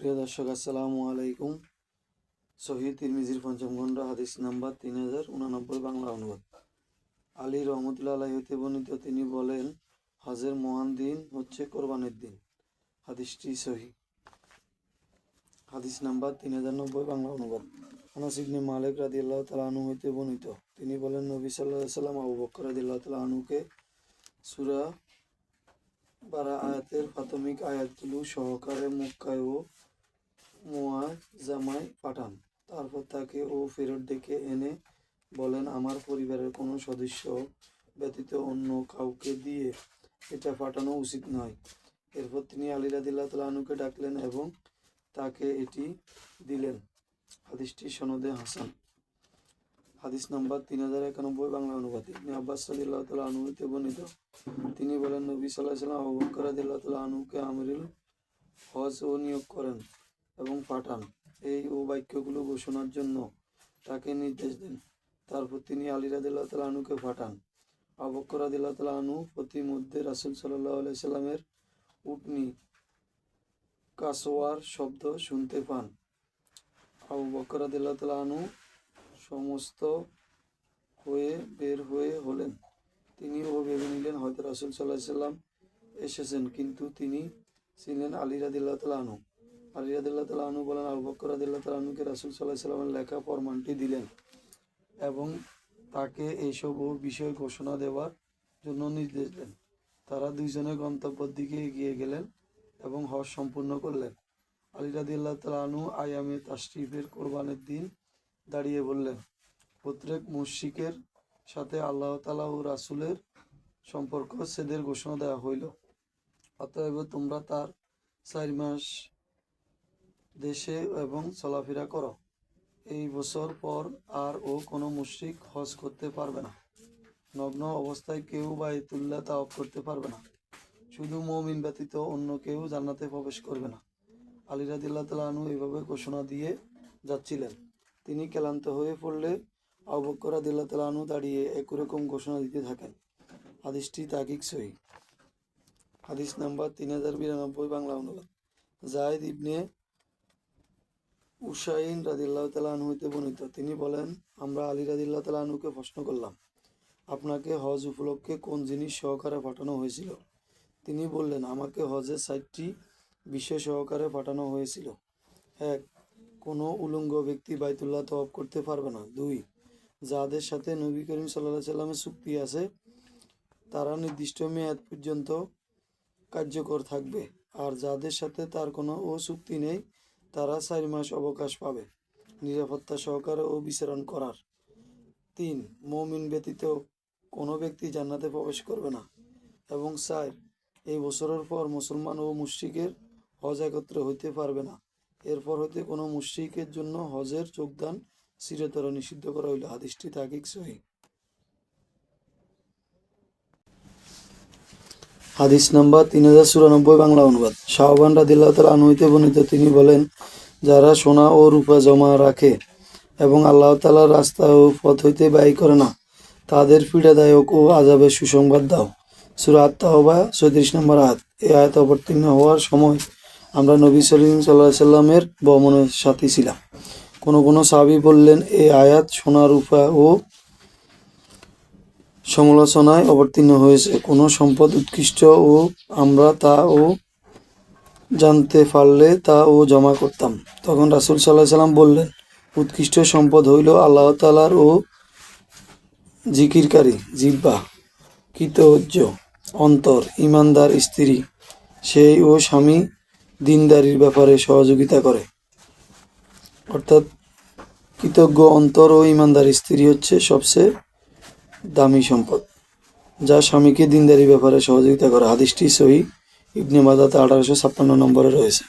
প্রিয় দর্শক, আসসালামু আলাইকুম। শহীদ তিরমিজির পঞ্চম খণ্ড, হাদিস নাম্বার তিন হাজার উনানব্বই, বাংলা অনুবাদ। আলী রহমতুল্লাহ আলাহি হইতে বর্ণিত তিনি বলেন, হজের মহান দিন হচ্ছে কোরবানির দিন। হাদিসটি সহি হাদিস নাম্বার তিন হাজার নব্বই, বাংলা অনুবাদ। আনাস মালিক রাদি আল্লাহ তালা আনু হইতে বর্ণিত। তিনি বলেন, নবী সাল্লাহ সাল্লাম আবু বকর রাদি আল্লাহ তালা আনুকে সুরা বারা আয়াতের প্রাথমিক আয়াতগুলো সহকারে মক্কায় ও জামায় পাঠান। তারপর তাকে ও ফেরত ডেকে এনে বলেন, আমার পরিবারের কোনো সদস্য ব্যতীত অন্য কাউকে দিয়ে এটা পাঠানো উচিত নয়। এরপর তিনি আলী রাদিল্লাহ তালানুকে ডাকলেন এবং তাকে এটি দিলেন। হাদিসটি সনদে হাসান। হাদিস নাম্বার তিন হাজার একানব্বই, বাংলা অনুবাদ। ইবনে আব্বাস রাদিল্লাহ তালা আনুতে বর্ণিত। তিনি বলেন, নবী সাল্লাহ সাল্লাম আবু বকর তালা আনুকে আমিরুল হজ ও নিয়োগ করেন। এবং পাঠান এই ও বাক্যগুলো ঘোষণার জন্য তাকে নির্দেশ দেন। তারপর তিনি আলী রাদিল্লাহ আনুকে পাঠান। আবু বকর রাদিল্লাহ আনু প্রতি মধ্যে রাসুল সাল্লাহ সাল্লামের উটনি কাসোয়ার শব্দ শুনতে পান। আবু বকর আনু সমস্ত হয়ে বের হয়ে হলেন। তিনি ও ভেবে নিলেন, হয়তো রাসুল সাল্লাহ সাল্লাম এসেছেন, কিন্তু তিনি ছিলেন আলী রাদিল্লাহ আনু আলী রাদিল্লাহ তালা আনু বলেন, আবু বকর রাদিল্লাহ তালা আনুকে রাসুল সাল্লাহ লেখা ফরমানটি দিলেন এবং তাকে এইসব ও বিষয় ঘোষণা দেওয়ার জন্য নির্দেশ দেন। তারা দুইজনে গন্তব্যের দিকে এগিয়ে গেলেন এবং হজ সম্পূর্ণ করলেন। আলী রাদিল্লাহ তালা আনু আয়ামে তাশরিফের কোরবানের দিন দাঁড়িয়ে বললেন, প্রত্যেক মুশিকের সাথে আল্লাহ তালা ও রাসুলের সম্পর্ক সেদের ঘোষণা দেওয়া হইল। অতএব তোমরা তার চার মাস দেশে এবং চলাফেরা করো। এই বছর পর আর ও কোনো মুশরিক হজ করতে পারবে না। নগ্ন অবস্থায় কেউ বাইতুল্লাহ তাওয়াফ করতে পারবে না। শুধু মমিন ব্যতীত অন্য কেউ জান্নাতে প্রবেশ করবে না। আলী রাদিল্লাহ তালু এইভাবে ঘোষণা দিয়ে যাচ্ছিলেন। তিনি ক্লান্ত হয়ে পড়লে আবকরা দিল্লা তালানু দাঁড়িয়ে একরকম ঘোষণা দিতে থাকেন। হাদিসটি তাগিক সহি। হাদিস নাম্বার তিন হাজার বিরানব্বই, বাংলা অনুবাদ। জায়দ ইবনে উসাইন রাদিল্লাহ তালাহন হইতে বর্ণিত। তিনি বলেন, আমরা আলী রাদিল্লাহ তালাহনুকে প্রশ্ন করলাম, আপনাকে হজ উপলক্ষে কোন জিনিস সহকারে পাঠানো হয়েছিল? তিনি বললেন, আমাকে হজের সাইটটি বিশেষ সহকারে পাঠানো হয়েছিল। এক, কোনো উলঙ্গ ব্যক্তি বাইতুল্লাহ তওয়াব করতে পারবে না। দুই, যাদের সাথে নবী করিম সাল্লাহ সাল্লামের চুক্তি আছে, তারা নির্দিষ্ট মেয়াদ পর্যন্ত কার্যকর থাকবে। আর যাদের সাথে তার কোনো ও চুক্তি নেই তারা চার মাস অবকাশ পাবে। নিরাপত্তা সহকারে ও বিচরণ করার। তিন, মমিন ব্যতীত কোনো ব্যক্তি জান্নাতে প্রবেশ করবে না। এবং চার, এই বছরের পর মুসলমান ও মুশ্রিকের হজ একত্র হইতে পারবে না। এরপর হইতে কোনো মুশ্রিকের জন্য হজের যোগদান চিরতর নিষিদ্ধ করা হইল। হাদিসটি তাকিক সহি। হাদিস নাম্বার তিন হাজার চুরানব্বই বাংলা অনুবাদ। শাহবান রাদিল্লাহ তালা আনুইতে বর্ণিত, তিনি বলেন, যারা সোনা ও রূপা জমা রাখে এবং আল্লাহ তালার রাস্তা ও পথ হইতে ব্যয় করে না, তাদের পীড়াদায়ক ও আজাবের সুসংবাদ দাও। সুরা আত্মাহবা চৌত্রিশ নম্বর আয়াত। এই আয়াত অবতীর্ণ হওয়ার সময় আমরা নবী সলিম সাল্লাহ সাল্লামের বমনের সাথী ছিলাম। কোনো কোনো সাবি বললেন এই আয়াত সোনা, রূপা ও সমালোচনায় অবতীর্ণ হয়েছে। কোনো সম্পদ উৎকৃষ্ট ও আমরা তা ও জানতে পারলে তা ও জমা করতাম। তখন রাসুল সাল্লাহ সাল্লাম বললেন, উৎকৃষ্ট সম্পদ হইল আল্লাহ তালার ও জিকিরকারী জিব্বা কৃতজ্ঞ, অন্তর ইমানদার স্ত্রী। সেই ও স্বামী দিনদারির ব্যাপারে সহযোগিতা করে। অর্থাৎ কৃতজ্ঞ, অন্তর ও ইমানদার স্ত্রী হচ্ছে সবচেয়ে দামি সম্পদ, যা স্বামীকে দিনদারি ব্যাপারে সহযোগিতা করে। হাদিসটি সহি ইবনে মাদাতে আঠারোশো ছাপ্পান্ন নম্বরে রয়েছে।